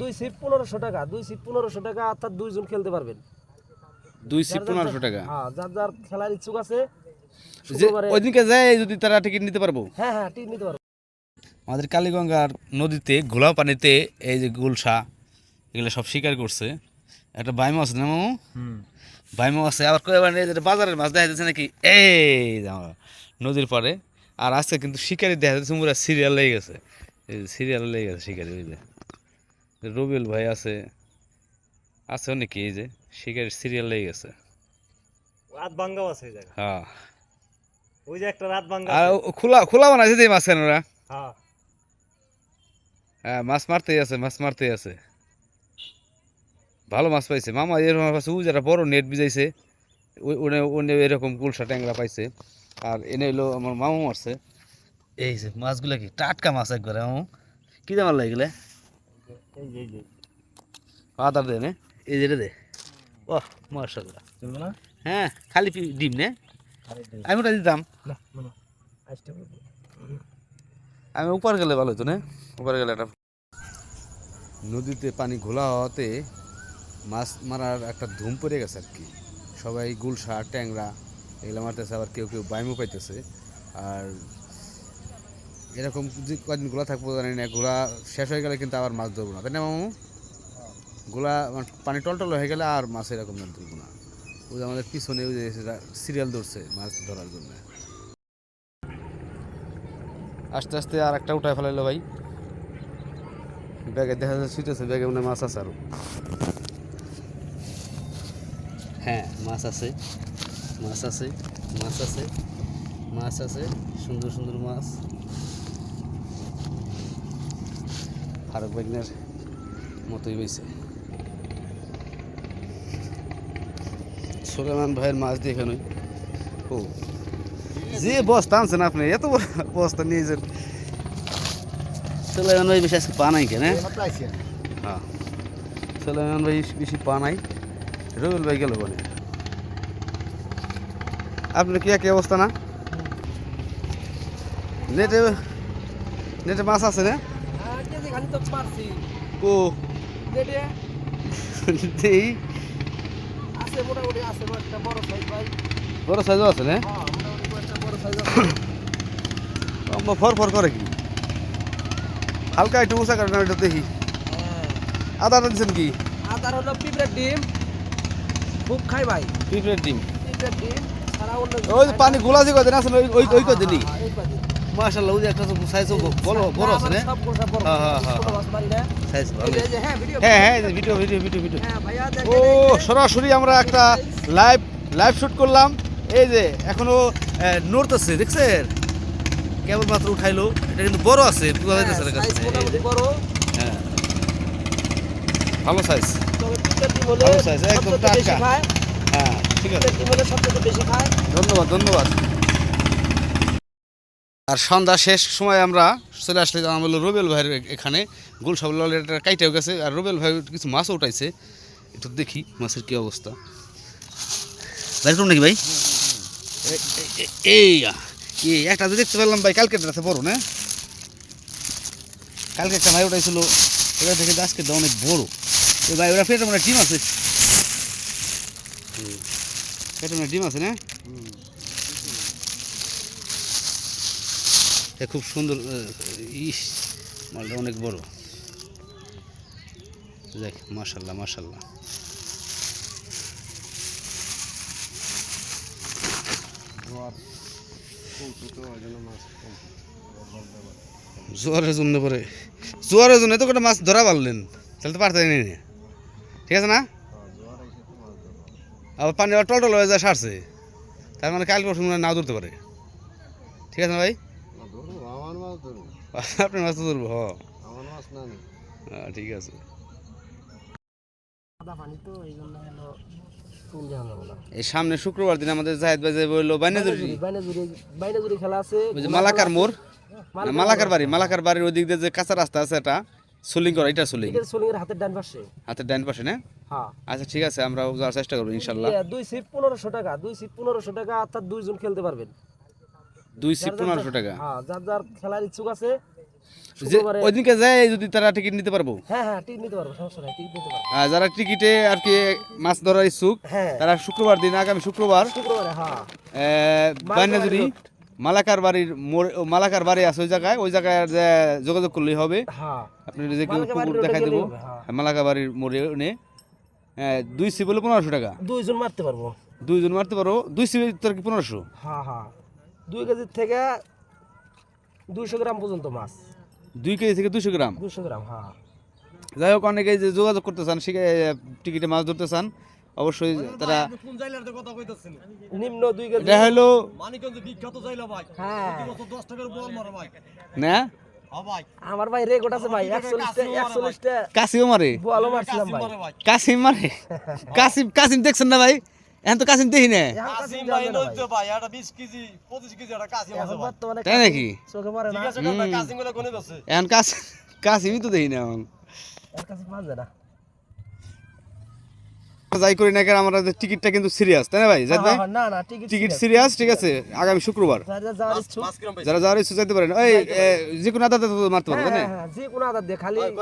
দুই সিট পনেরোশো টাকা দুই সিট পনেরোশো টাকা অর্থাৎ দুইজন খেলতে পারবেন। দুই সিট পনেরোশো টাকা? হ্যাঁ যার যার খেলার ইচ্ছুক আছে ওইদিনকে যায় যদি তারা টিকিট নিতে পারব? হ্যাঁ হ্যাঁ টিকিট নিতে পারব। আমাদের কালীগঙ্গার নদীতে ঘোলা পানিতে এই যে গুলশা এগুলো সব শিকার করছে। একটা বাইমা আছে না মামু? বাইমা আছে আবার কয়ে মানে এই বাজারের মাছ দেখা যাচ্ছে নাকি? এই নদীর পাড়ে। আর আজকে কিন্তু শিকারি দেখা যাচ্ছে পুরো সিরিয়াল লেগে গেছে। সিরিয়াল লেগে গেছে শিকারি যে। রবিউল ভাই আছে আছে অনেকে এই যে শিকারির সিরিয়াল লেগে গেছে। রাত ভাঙ্গাও আছে ওই জায়গায়? হ্যাঁ। ওই যে একটা রাত ভাঙ্গা আর খোলা খোলা বানাইছে যে মাছ কেন ওরা। হ্যাঁ। হ্যাঁ মাছ মারতেই আছে মাছ মারতেই আছে। ভালো মাছ পাইছে। মামা এরকম পাইছে ও যারা বড় নেট বিজাইছে ওনে ওনে এরকম কুলসা ট্যাংরা পাইছে। আর এনে হলো আমার মামু মারছে। এই যে মাছগুলো কি টাটকা মাছ একবারে মামু। কি দাম লাগলে? এই যে যে আদার দে নে এই না? হ্যাঁ খালি ডিম নে। আমি ওটা দিতাম। আমি উপর গেলে ভালো হতো না। উপর গেলে একটা নদীতে পানি ঘোলা হওয়াতে মাছ মারার একটা ধুম পড়ে গেছে আর কি। সবাই গুলশা ট্যাংরা এগুলো মারতেছে আবার কেউ কেউ বাইমও পাইতেছে। আর এরকম কদিন গোলা থাকব জানি না গোলা শেষ হয়ে গেলে কিন্তু আবার মাছ ধরবো না। তাই না মামু? গোলা মানে পানি টলটল হয়ে গেলে আর মাছ এরকম ধরবো না। ওই যে আমাদের পিছনে ওই যে সিরিয়াল ধরছে মাছ ধরার জন্য। আস্তে আস্তে আর একটা উঠায় ফেলাইলো ভাই। ব্যাগে দেখা যাচ্ছে শুইতেছে ব্যাগে মনে মাছ আছে আরও। হ্যাঁ মাছ আছে মাছ আছে মাছ আছে মাছ আছে সুন্দর সুন্দর মাছ। ফারুক বেগনের মতোই হয়েছে সোলেমান ভাইয়ের মাছ দিয়ে এখানে ও যে বস্তা আনছেন আপনি এত বস্তা নিয়েছেন সোলেমান ভাই বেশি আজকে পা নাই কেন হ্যাঁ? হ্যাঁ। সোলেমান ভাই বেশি পা নাই। রবিউল ভাই গেল বলে আপনার কি একই অবস্থা না? নেটে নেটে মাছ আছে না? খালি তো পারছি ও। যেটা দেই আছে মোটামুটি আছে একটা বড় সাইজ ভাই। বড় সাইজও আছে না? হ্যাঁ মোটামুটি একটা বড় সাইজ আছে। আমার ফর ফর করে কি? হালকা একটু উঁচা কারণ একটু দেখি। হ্যাঁ। আদাটা দিচ্ছেন কি? আদার হলো পিঁপড়ের ডিম। খুব খাই ভাই। পিঁপড়ের ডিম। পিঁপড়ের ডিম অন্য ওই পানি। গোলা যে কদিন আছে ওই ওই ওই কদিনই হ্যাঁ, কদিন। মাশাআল্লাহ ওই একটা সাইজ বড় বড় আছে না? হ্যাঁ, হ্যাঁ, হ্যাঁ। সাইজ ভালো হ্যাঁ হ্যাঁ ভিডিও ভিডিও ভিডিও ভিডিও ও সরাসরি আমরা একটা লাইভ লাইভ শুট করলাম। এই যে এখনও নড়তেছে দেখছেন? কেবলমাত্র উঠাইলো। এটা কিন্তু বড় আছে হ্যাঁ, বড়। হ্যাঁ। ভালো সাইজ ভালো size, একদম টাটকা। হ্যাঁ ঠিক আছে। ধন্যবাদ ধন্যবাদ। আর সন্ধ্যা শেষ সময় আমরা চলে আসলে আমার রুবেল ভাইয়ের এখানে গুলসাব এটা কাইটেও গেছে আর রুবেল ভাই কিছু মাছও উঠাইছে। একটু দেখি মাছের কি অবস্থা। নাকি ভাই? এই এই একটা তো দেখতে পেলাম ভাই কালকে আছে বড় না? কালকে একটা ভাই উঠাইছিল ওটা দেখে তো আজকে অনেক বড়। ওই ভাই ওরা পেটে মানে ডিম আছে। হুম। পেটে মানে ডিম আছে না? এ খুব সুন্দর ইস মালটা অনেক বড়। দেখ মাশাল্লাহ মাশাল্লাহ। জোয়ারের জন্য পরে জোয়ারের জন্য এত কটা মাছ ধরা পারলেন তাহলে তো পারতেন না। ঠিক আছে না? আবার পানি আবার টলটল হয়ে যায় সারছে। তার মানে কাল পরশু হয় নাও ধরতে পারে। ঠিক আছে না ভাই? আপনি মাছ তো ধরবো হ আমার মাছ না নেই হ্যাঁ, ঠিক আছে। এই হলো সামনে শুক্রবার দিন আমাদের জাহেদ ভাই যাবে হইল বাইনাজুরি। খেলা আছে। মালাকার মোড় মালাকার বাড়ি মালাকার বাড়ির ওই দিক দিয়ে যে কাঁচা রাস্তা আছে এটা সুলিং করা এটা সুলিং। সোলিংয়ের হাতের ডান পাশে। হাতের ডাইন পাশে না? হ্যাঁ। আচ্ছা ঠিক আছে আমরা যাওয়ার চেষ্টা করব ইনশাল্লাহ। ইয়ে, দুই সিট পনেরোশো টাকা দুই সিট পনেরোশো টাকা অর্থাৎ দুইজন খেলতে পারবেন। দুই সিট পনেরোশো টাকা। হ্যাঁ যার যার খেলার ইচ্ছুক আছে যায় যদি তারা টিকিট নিতে পারব? হ্যাঁ হ্যাঁ টিকিট নিতে পারব সমস্যা নাই টিকিট নিতে পারব। যারা টিকিটে আর কি মাছ ধরার ইচ্ছুক তারা শুক্রবার দিন আগামী শুক্রবার শুক্রবারে হ্যাঁ। বান্যাজুরি মালাকার বাড়ির মালাকার বাড়ি আছে ওই জায়গায় ওই জায়গায় যোগাযোগ করলেই হবে। আপনি যে কেউ মালাকার বাড়ির পুকুর রোডে দেবো। হ্যাঁ। বাড়ির মোড়ে নে দুই সি বলে পনেরোশো টাকা। দুইজন মারতে পারব। দুইজন মারতে পারো দুই সি তোর কি পনেরোশো? হ্যাঁ হ্যাঁ। দুই কেজির থেকে দুইশো গ্রাম পর্যন্ত মাছ। দুই কেজি থেকে দুশো গ্রাম? দুইশো গ্রাম হ্যাঁ। যাই হোক অনেকে যে যোগাযোগ করতে চান শিখে টিকিটে মাছ ধরতে চান অবশ্যই তারা কোন জাইলার কথা কইতাছেন নিম্ন দুই কেজি। এটা হলো মানিকগঞ্জে বিখ্যাত জাইলা ভাই হ্যাঁ। প্রতি 10 টাকার বল মারে ভাই। না? হ্যাঁ আমার ভাই রেকর্ড আছে ভাই একচল্লিশটা একচল্লিশটা কাশিও মারে বলও মারছিলাম মারে ভাই। কাসিম মারে? কাসিম কাসিম দেখছেন না ভাই? এখন তো কাসিম দেখি না। কাসিম ভাই না ভাই। এটা 20 কেজি 25 কেজি এটা কাসিম আছে ভাই। বর্তমানে তাই নাকি? চোখে পড়ে না। কাসিমগুলো কোনে বসে এখন কাস কাসিমই তো দেখি না এখন। কাছে মানছে না। যাই করি না কেন আমরা টিকিটটা কিন্তু সিরিয়াস তাই না ভাই? জাত ভাই? হ্যাঁ, হ্যাঁ, না না টিকিট টিকিট সিরিয়াস ঠিক আছে? আগামী শুক্রবার। যারা যাওয়ার ইচ্ছুক যাওয়ার যাইতে পারেন। ওই যে কোনো আদাতে মারতে পারবে হ্যাঁ না? যে কোনো দিয়ে খালি ই-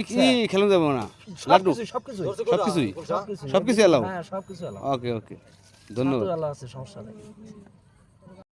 ইচ্ছা। খেলুন যাব না। লাড্ডু। সবকিছু সবকিছু সবকিছুই। সবকিছু সবকিছু এলাও হ্যাঁ সবকিছু এলাও ওকে ওকে ধন্যবাদ। আল্লাহ আছে সমস্যা নেই।